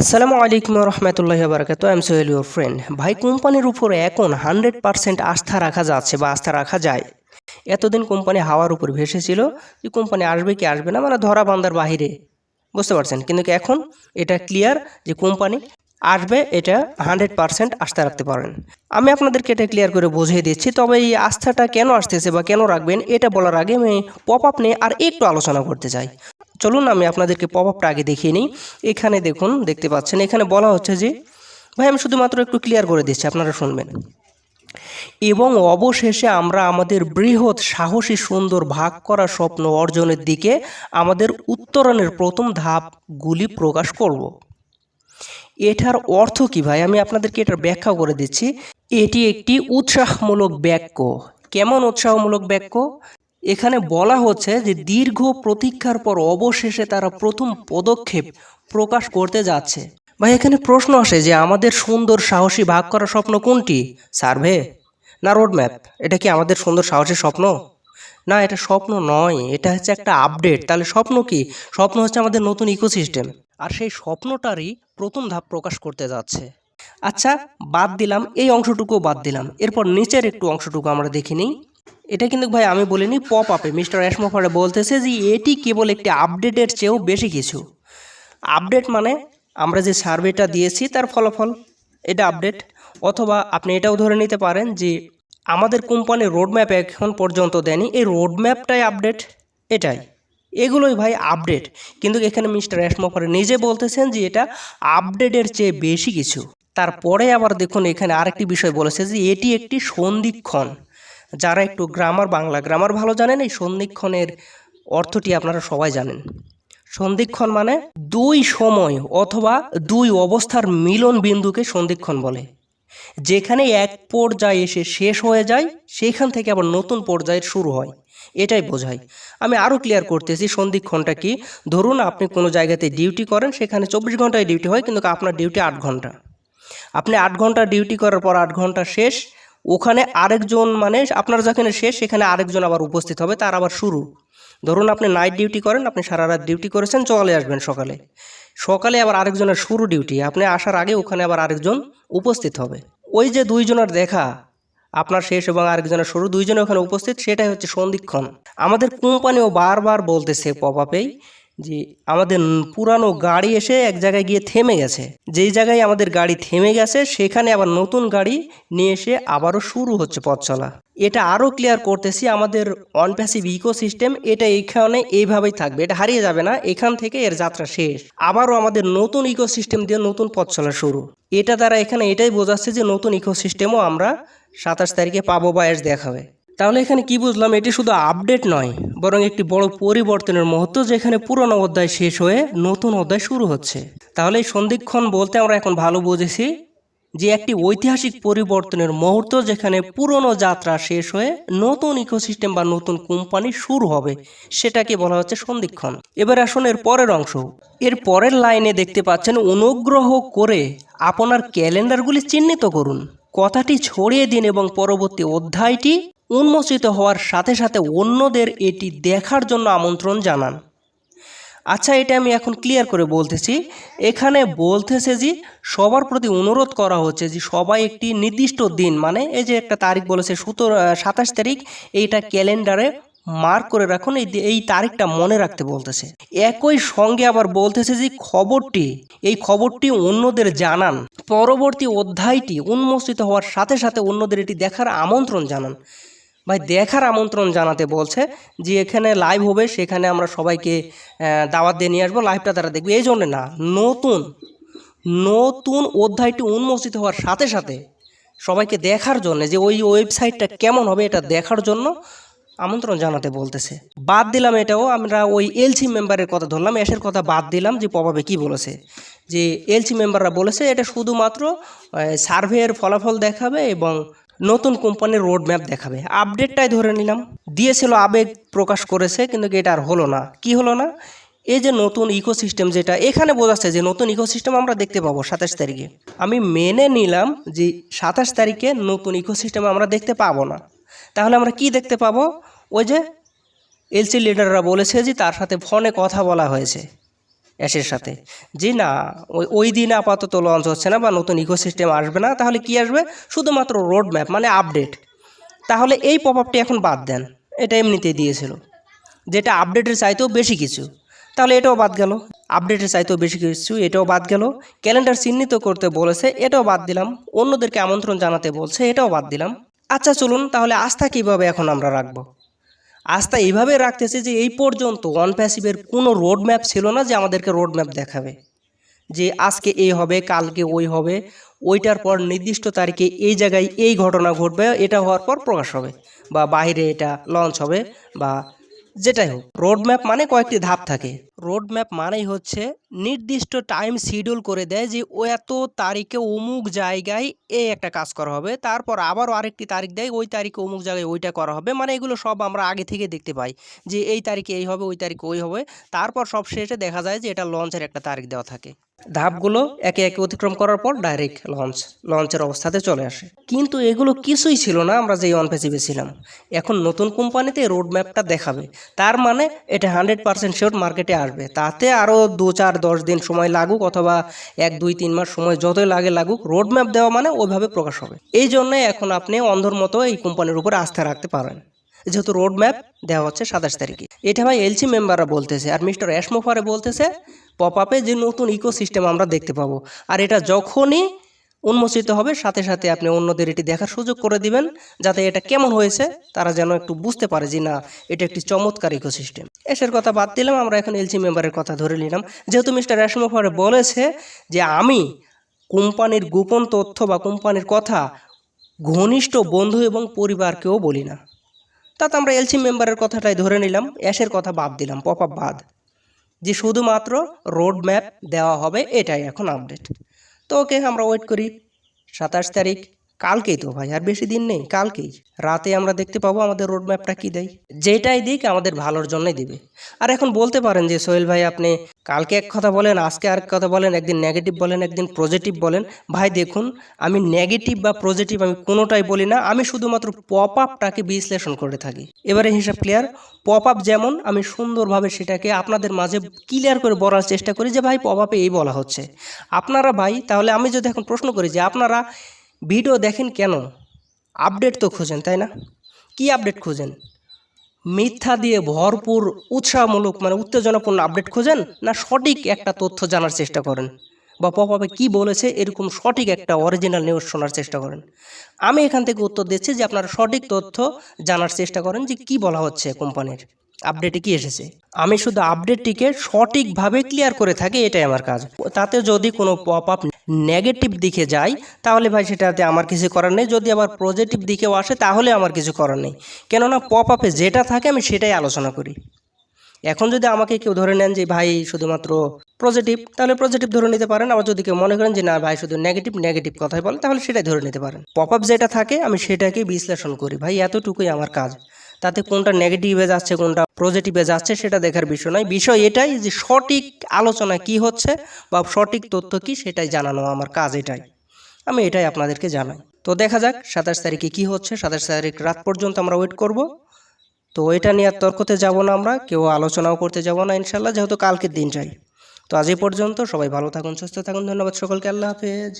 আসসালামু আলাইকুম রহমতুল্লাহ বারকাত I am Sohel your friend ভাই, কোম্পানির উপরে এখন হান্ড্রেড পার্সেন্ট আস্থা রাখা যাচ্ছে বা আস্থা রাখা যায়। এতদিন কোম্পানি হাওয়ার উপর ভেসেছিল যে কোম্পানি আসবে কি আসবে না মানে ধরা বান্দার বাহিরে। বুঝতে পারছেন? কিন্তু এখন এটা ক্লিয়ার যে কোম্পানি আসবে, এটা হান্ড্রেড পার্সেন্ট আস্থা রাখতে পারেন। আমি আপনাদেরকে এটা ক্লিয়ার করে বুঝিয়ে দিচ্ছি, তবে এই আস্থাটা কেন আসতেছে বা কেন রাখবেন, এটা বলার আগে আমি পপ আপ নিয়ে আর একটু আলোচনা করতে চাই। চলুন আমি আপনাদেরকে পপ আপটা আগে দেখিয়ে নিই। এখানে দেখুন, দেখতে পাচ্ছেন, এখানে বলা হচ্ছে যে, ভাই, আমি শুধুমাত্র একটু ক্লিয়ার করে দিচ্ছি, আপনারা শুনবেন। এবং অবশেষে আমরা আমাদের বৃহৎ, সাহসী, সুন্দর, ভাগ করা স্বপ্ন অর্জনের দিকে আমাদের উত্তরণের প্রথম ধাপগুলি প্রকাশ করব। এটার অর্থ কি, ভাই? আমি আপনাদেরকে এটার ব্যাখ্যা করে দিচ্ছি। এটি একটি উৎসাহমূলক বাক্য কেমন উৎসাহমূলক বাক্য এখানে বলা হচ্ছে যে দীর্ঘ প্রতীক্ষার পর অবশেষে তারা প্রথম পদক্ষেপ প্রকাশ করতে যাচ্ছে। ভাই এখানে প্রশ্ন আসে যে আমাদের সুন্দর সাহসী ভাগ করা স্বপ্ন কোনটি? সার্ভে? না রোডম্যাপ? এটা কি আমাদের সুন্দর সাহসী স্বপ্ন? না এটা স্বপ্ন নয় এটা হচ্ছে একটা আপডেট। তাহলে স্বপ্ন কি? স্বপ্ন হচ্ছে আমাদের নতুন ইকোসিস্টেম। আর সেই স্বপ্নটারই প্রথম ধাপ প্রকাশ করতে যাচ্ছে। আচ্ছা বাদ দিলাম এই অংশটুকু বাদ দিলাম। এরপর নিচের একটু অংশটুকু আমরা দেখে নিই। এটা কিন্তু ভাই আমি বলিনি পপ আপে মিস্টার অ্যাশমোফারে বলতেছে যে এটি কেবল একটি আপডেটের চেয়েও বেশি কিছু। আপডেট মানে আমরা যে সার্ভেটা দিয়েছি তার ফলাফল, এটা আপডেট। অথবা আপনি এটাও ধরে নিতে পারেন যে আমাদের কোম্পানির রোডম্যাপ এখন পর্যন্ত দেয়নি, এই রোডম্যাপটাই আপডেট এটাই। এগুলোই ভাই আপডেট কিন্তু এখানে মিস্টার অ্যাশমোফারে নিজে বলতেছেন যে এটা আপডেটের চেয়ে বেশি কিছু। তারপরে আবার দেখুন এখানে আরেকটি বিষয় বলেছে যে এটি একটি সন্ধিক্ষণ। যারা একটু গ্রামার, বাংলা গ্রামার ভালো জানেন, এই সন্ধিক্ষণের অর্থটি আপনারা সবাই জানেন। সন্ধিক্ষণ মানে দুই সময় অথবা দুই অবস্থার মিলন বিন্দুকে সন্ধিক্ষণ বলে। যেখানে এক পর্যায়ে এসে শেষ হয়ে যায়, সেখান থেকে আবার নতুন পর্যায়ের শুরু হয়। এটাই বোঝায়। আমি আরও ক্লিয়ার করতেছি, সন্ধিক্ষণটা কি? ধরুন আপনি কোনো জায়গাতে ডিউটি করেন, সেখানে চব্বিশ ঘন্টায় ডিউটি হয়, কিন্তু আপনার ডিউটি আট ঘণ্টা। আপনি আট ঘণ্টা ডিউটি করার পর আট ঘণ্টা শেষ ওখানে আরেকজন মানে আপনার যেখানে শেষ, সেখানে আরেকজন আবার উপস্থিত হবে, তার আবার শুরু। ধরুন আপনি নাইট ডিউটি করেন, আপনি সারা রাত ডিউটি করেছেন, চলে আসবেন সকালে। সকালে আবার আরেকজনের শুরু ডিউটি আপনি আসার আগে ওখানে আবার আরেকজন উপস্থিত হবে। ওই যে দুইজনের দেখা, আপনার শেষ এবং আরেকজনের শুরু, দুইজনে ওখানে উপস্থিত, সেটাই হচ্ছে সন্ধিক্ষণ। আমাদের কোম্পানিও বারবার বলতেছে পপ আপেই যে আমাদের পুরানো গাড়ি এসে এক জায়গায় গিয়ে থেমে গেছে। যেই জায়গায় আমাদের গাড়ি থেমে গেছে, সেখানে আবার নতুন গাড়ি নিয়ে এসে আবারও শুরু হচ্ছে পথ চলা এটা আরও ক্লিয়ার করতেছি, আমাদের অনপ্যাসিভ ইকোসিস্টেম এটা এখানে এইভাবেই থাকবে। এটা হারিয়ে যাবে না, এখান থেকে এর যাত্রা শেষ। আবারও আমাদের নতুন ইকোসিস্টেম দিয়ে নতুন পথ চলা শুরু। এটা দ্বারা এখানে এটাই বোঝাচ্ছে যে নতুন ইকোসিস্টেমও আমরা সাতাশ তারিখে পাবো বা এস দেখাবে। তাহলে এখানে কি বুঝলাম? এটি শুধু আপডেট নয়, বরং একটি বড় পরিবর্তনের মুহূর্ত যেখানে পুরনো অধ্যায় শেষ হয়ে নতুন অধ্যায় শুরু হচ্ছে। তাহলে এই সন্ধিক্ষণ বলতে আমরা এখন ভালো বুঝেছি যে একটি ঐতিহাসিক পরিবর্তনের মুহূর্ত যেখানে পুরনো যাত্রা শেষ হয়ে নতুন ইকোসিস্টেম বা নতুন কোম্পানি শুরু হবে, সেটাকে বলা হচ্ছে সন্ধিক্ষণ। এবার আসুন এর পরের অংশ। এর পরের লাইনে দেখতে পাচ্ছেন, অনুগ্রহ করে আপনার ক্যালেন্ডারগুলি চিহ্নিত করুন। কথাটি ছড়িয়ে দিন এবং পরবর্তী অধ্যায়টি উন্মোচিত হওয়ার সাথে সাথে অন্যদের এটি দেখার জন্য আমন্ত্রণ জানান। আচ্ছা এটা আমি এখন ক্লিয়ার করে বলতেছি। এখানে বলতেছে যে, সবার প্রতি অনুরোধ করা হচ্ছে যে, সবাই একটি নির্দিষ্ট দিন মানে এই যে একটা তারিখ বলেছে, সতেরো সাতাশ তারিখ, এইটা ক্যালেন্ডারে মার্ক করে রাখুন, এই এই তারিখটা মনে রাখতে বলতেছে। একই সঙ্গে আবার বলতেছে যে, খবরটি, এই খবরটি অন্যদের জানান। পরবর্তী অধ্যায়টি উন্মোচিত হওয়ার সাথে সাথে অন্যদের এটি দেখার আমন্ত্রণ জানান। ভাই, দেখার আমন্ত্রণ জানাতে বলছে যে এখানে লাইভ হবে, সেখানে আমরা সবাইকে দাওয়াত দিয়ে নিয়ে আসব লাইভটা তারা দেখবে। এই জন্যে না, নতুন নতুন অধ্যায়টি উন্মোচিত হওয়ার সাথে সাথে সবাইকে দেখার জন্য যে ওই ওয়েবসাইটটা কেমন হবে এটা দেখার জন্য আমন্ত্রণ জানাতে বলতেছে। বাদ দিলাম এটাও, আমরা ওই এলসি মেম্বারের কথা ধরলাম এসের কথা বাদ দিলাম যে প্রভাবে কি বলেছে। যে এলসি মেম্বাররা বলেছে, এটা শুধুমাত্র সার্ভের ফলাফল দেখাবে এবং নতুন কোম্পানির রোড ম্যাপ দেখাবে। আপডেটটাই ধরে নিলাম। দিয়েছিল আবেগ প্রকাশ করেছে, কিন্তু এটা আর হলো না? কি হলো না? এই যে নতুন ইকোসিস্টেম যেটা, এখানে বোঝাচ্ছে যে নতুন ইকোসিস্টেম আমরা দেখতে পাবো সাতাশ তারিখে। আমি মেনে নিলাম যে সাতাশ তারিখে নতুন ইকোসিস্টেম আমরা দেখতে পাবো না। তাহলে আমরা কি দেখতে পাবো? ওই যে এলসি লিডাররা বলেছে যে তার সাথে ফোনে কথা বলা হয়েছে। অ্যাশের সাথে। যে না ওই ওই দিন আপাতত লঞ্চ হচ্ছে না বা নতুন ইকোসিস্টেম আসবে না তাহলে কি আসবে? শুধুমাত্র রোড ম্যাপ মানে আপডেট তাহলে এই পপ আপটি এখন বাদ দেন। এটা এমনিতেই দিয়েছিল। যেটা আপডেটের চাইতেও বেশি কিছু। তাহলে এটাও বাদ গেল। আপডেটের চাইতেও বেশি কিছু এটাও বাদ গেল। ক্যালেন্ডার চিহ্নিত করতে বলেছে এটাও বাদ দিলাম। অন্যদেরকে আমন্ত্রণ জানাতে বলছে এটাও বাদ দিলাম। আচ্ছা চলুন তাহলে আস্থা কীভাবে এখন আমরা রাখব? আস্থা এইভাবে রাখতেছে যে এই পর্যন্ত ওয়ান প্যাসিভের কোনো রোড ম্যাপ ছিল না যে আমাদেরকে রোড ম্যাপ দেখাবে। যে আজকে এই হবে, কালকে ওই হবে, ওইটার পর নির্দিষ্ট তারিখে এই জায়গায় এই ঘটনা ঘটবে, এটা হওয়ার পর প্রকাশ হবে বা বাইরে এটা লঞ্চ হবে বা যেটাই হোক রোড ম্যাপ মানে কয়েকটি ধাপ থাকে। রোড ম্যাপ মানেই হচ্ছে নির্দিষ্ট টাইম শিডিউল করে দেয় যে ও এত তারিখে অমুক জায়গায় এই একটা কাজ করা হবে, তারপর আবারও আরেকটি তারিখ দেয়, ওই তারিখে অমুক জায়গায় ওইটা করা হবে। মানে এগুলো সব আমরা আগে থেকে দেখতে পাই যে এই তারিখে এই হবে, ওই তারিখে ওই হবে। তারপর সব শেষে দেখা যায় যে এটা লঞ্চের একটা তারিখ দেওয়া থাকে। ধাপগুলো একে একে অতিক্রম করার পর ডাইরেক্ট লঞ্চ লঞ্চের অবস্থাতে চলে আসে। কিন্তু এগুলো কিছুই ছিল না, আমরা যেই ওয়ান পেজিবে ছিলাম এখন নতুন কোম্পানিতে রোড ম্যাপটা দেখাবে। তার মানে এটা হান্ড্রেড পার্সেন্ট শিওর মার্কেটে আসবে। তাতে আরও দু চার দশ দিন সময় লাগুক অথবা এক, দুই, তিন মাস সময় যতই লাগে লাগুক রোড ম্যাপ দেওয়া মানে ওইভাবে প্রকাশ হবে। এই জন্যে এখন আপনি অন্ধর মতো এই কোম্পানির উপর আস্থা রাখতে পারেন। যেহেতু রোড ম্যাপ দেওয়া হচ্ছে সাতাশ তারিখে। এটা ভাই এলসি মেম্বাররা বলতেছে আর মিস্টার অ্যাশমোফারে বলতেছে পপ আপে যে নতুন ইকোসিস্টেম আমরা দেখতে পাবো। আর এটা যখনই উন্মোচিত হবে, সাথে সাথে আপনি অন্যদের এটি দেখার সুযোগ করে দিবেন, যাতে এটা কেমন হয়েছে তারা যেন একটু বুঝতে পারে যে না, এটা একটি চমৎকার ইকোসিস্টেম এসের কথা বাদ দিলাম, আমরা এখন এলসি মেম্বারের কথা ধরে নিলাম। যেহেতু মিস্টার অ্যাশমোফারে বলেছে যে আমি কোম্পানির গোপন তথ্য বা কোম্পানির কথা ঘনিষ্ঠ বন্ধু এবং পরিবারকেও বলি না। তাতে আমরা এলসি মেম্বারের কথাটাই ধরে নিলাম অ্যাশের কথা বাদ দিলাম পপ আপ বাদ। যে শুধুমাত্র রোড ম্যাপ দেওয়া হবে, এটাই এখন আপডেট তো ওকে আমরা ওয়েট করি, সাতাশ তারিখ। কালকেই তো ভাই, আর বেশি দিন নেই, কালকেই। রাতে আমরা দেখতে পাবো আমাদের রোড ম্যাপটা কী দেয়। যেটাই দিক আমাদের ভালোর জন্যই দিবে। আর এখন বলতে পারেন যে সোহেল ভাই, আপনি কালকে এক কথা বলেন, আজকে আরেক কথা বলেন, একদিন নেগেটিভ বলেন, একদিন পজিটিভ বলেন। ভাই, দেখুন, আমি নেগেটিভ বা পজিটিভ আমি কোনোটাই বলি না, আমি শুধুমাত্র পপ আপটাকে বিশ্লেষণ করে থাকি। এবারে হিসাব ক্লিয়ার পপ আপ যেমন, আমি সুন্দরভাবে সেটাকে আপনাদের মাঝে ক্লিয়ার করে বলার চেষ্টা করি যে ভাই পপ আপে এই বলা হচ্ছে। আপনারা ভাই, তাহলে আমি যদি এখন প্রশ্ন করি যে আপনারা ভিডিও দেখেন কেন? আপডেট তো খোঁজেন, তাই না? কি আপডেট খোঁজেন? মিথ্যা দিয়ে ভরপুর, উৎসাহমূলক মানে উত্তেজনাপূর্ণ আপডেট খোঁজেন না সঠিক একটা তথ্য জানার চেষ্টা করেন? বা পপাপে কি বলেছে এরকম সঠিক একটা অরিজিনাল নিউজ শোনার চেষ্টা করেন? আমি এখান থেকে উত্তর দিচ্ছি যে আপনারা সঠিক তথ্য জানার চেষ্টা করেন যে কি বলা হচ্ছে কোম্পানির। আপডেটে কি এসেছে? আমি শুধু আপডেটটিকে সঠিকভাবে ক্লিয়ার করে থাকি, এটাই আমার কাজ। তাতে যদি কোনো পপ আপ নেগেটিভ দিকে যায়, তাহলে ভাই সেটাতে আমার কিছু করার নেই। যদি আবার পজিটিভ দিকেও আসে, তাহলে আমার কিছু করার নেই। কেননা পপ আপে যেটা থাকে, আমি সেটাই আলোচনা করি। এখন যদি আমাকে কেউ ধরে নেন যে, ভাই, শুধুমাত্র পজিটিভ তাহলে পজিটিভ ধরে নিতে পারেন। আবার যদি কেউ মনে করেন যে, না, ভাই, শুধু নেগেটিভ নেগেটিভ কথাই বলে, তাহলে সেটাই ধরে নিতে পারেন। পপ আপ যেটা থাকে, আমি সেটাকে বিশ্লেষণ করি। ভাই, এতটুকুই আমার কাজ। তাতে কোনটা নেগেটিভে যাচ্ছে, কোনটা পজিটিভে যাচ্ছে, সেটা দেখার বিষয় নয়। বিষয় এটাই যে সঠিক আলোচনা কি হচ্ছে বা সঠিক তথ্য কি, সেটাই জানানো আমার কাজ এটাই। আমি এটাই আপনাদেরকে জানাই। তো দেখা যাক সাতাশ তারিখে কি হচ্ছে। সাতাশ তারিখ রাত পর্যন্ত আমরা ওয়েট করব। তো এটা নিয়ে আর তর্কতে যাব না আমরা, কেউ আলোচনাও করতে যাব না ইনশাল্লাহ যেহেতু কালকের দিন চাই। তো আজ এই পর্যন্ত সবাই ভালো থাকুন, সুস্থ থাকুন, ধন্যবাদ সকলকে, আল্লাহ হাফেজ।